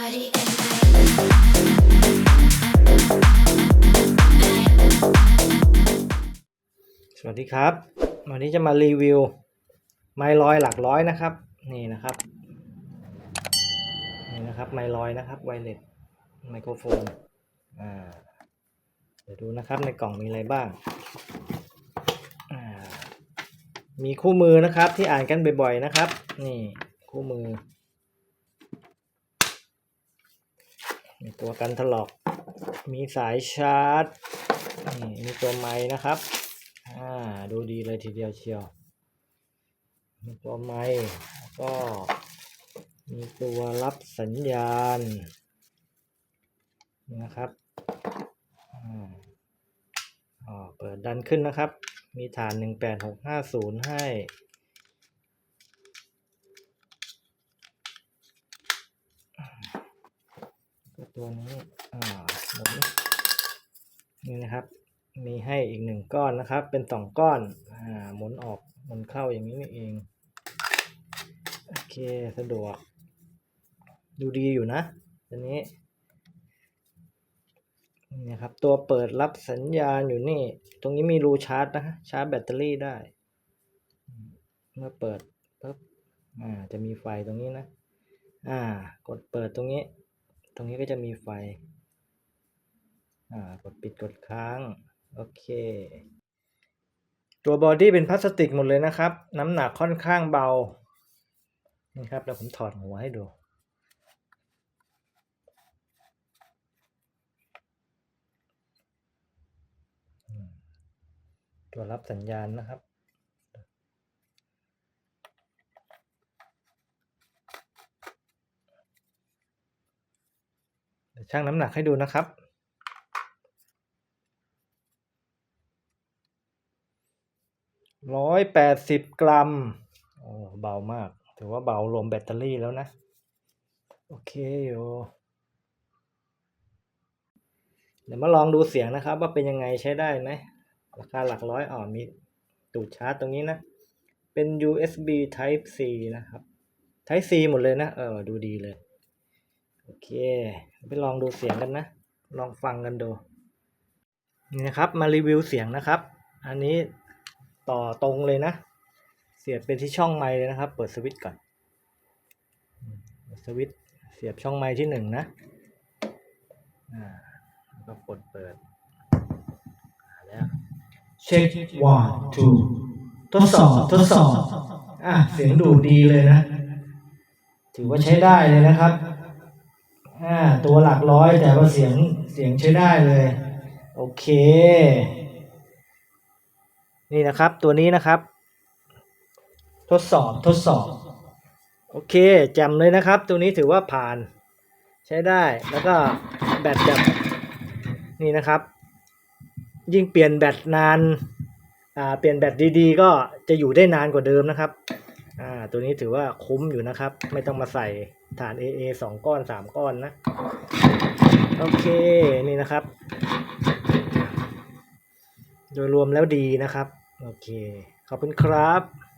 สวัสดีครับ วันนี้จะมารีวิว ไม้ลอยหลักร้อยนะครับ นี่นะครับ นี่นะครับ ไม้ลอยนะครับไวเลสไมโครโฟนอ่าเดี๋ยวดูนะครับในกล่องมีอะไรบ้างมีคู่มือนะครับที่อ่านกันบ่อยๆนะครับ นี่คู่มือ มีตัวกันถลอก มีสายชาร์จนี่มีตัวไม้นะครับ อ่า ดูดีเลยทีเดียวเชียว มีตัวไม้แล้วก็ มีตัวรับสัญญาณ นะครับอ่าอ๋อเปิดดันขึ้นนะครับ มีฐานหนึ่งแปดหกห้าศูนย์ให้ ตัวนี้อ่าหมุนนี่นะครับ มีให้อีกหนึ่งก้อนนะครับ เป็นสองก้อนอ่าหมุนออกหมุนเข้าอย่างนี้นี่เองโอเคสะดวก ดูดีอยู่นะตัวนี้นี่นะครับตัวเปิดรับสัญญาณอยู่นี่ ตรงนี้มีรูชาร์จนะชาร์จแบตเตอรี่ได้ เมื่อเปิดปุ๊บอ่าจะมีไฟตรงนี้นะ อ่ากดเปิดตรงนี้ รงนี้ก็จะมีไฟ อ่า กดปิดกดค้าง โอเค ตัวบอดี้เป็นพลาสติกหมดเลยนะครับ น้ำหนักค่อนข้างเบา นี่ครับเดี๋ยวผมถอดหัวให้ดู ตัวรับสัญญาณนะครับ เดี๋ยว ชั่งน้ำหนักให้ดูนะครับ ร้อยแปดสิบกรัม โอ้เบามาก ถือว่าเบารวมแบตเตอรี่แล้วนะ โอเคอยู่เดี๋ยวมาลองดูเสียงนะครับ ว่าเป็นยังไงใช้ได้ไหม ราคาหลักร้อยอ่อมีตูดชาร์จตรงนี้นะ เป็น USB Type C นะครับ Type C หมดเลยนะ เออ ดูดีเลย โอเค ไปลองดูเสียงกันนะ ลองฟังกันดู นี่นะครับ มารีวิวเสียงนะครับ อันนี้ต่อตรงเลยนะ เสียบเป็นที่ช่องไมค์เลยนะครับ เปิดสวิตช์ก่อนอืมเปิดสวิตช์เสียบช่องไมค์ที่หนึ่งนะอ่าแล้วก็กดเปิดอ่าแล้วเช็ค one two ทดสอบทดสอบอะเสียงดูดีเลยนะ ถือว่าใช้ได้เลยนะครับ อ่าตัวหลักร้อยแต่ว่าเสียงเสียงใช้ได้เลย โอเค นี่นะครับตัวนี้นะครับ ทดสอบทดสอบ โอเคแจ่มเลยนะครับ ตัวนี้ถือว่าผ่าน ใช้ได้แล้วก็แบตแบบนี่นะครับ ยิ่งเปลี่ยนแบตนานอ่าเปลี่ยนแบตดีๆ ก็จะอยู่ได้นานกว่าเดิมนะครับอ่าตัวนี้ถือว่าคุ้มอยู่นะครับ ไม่ต้องมาใส่ ฐาน AA สองก้อนสามก้อนนะ โอเค นี่นะครับ โดยรวมแล้วดีนะครับ โอเค ขอบคุณครับ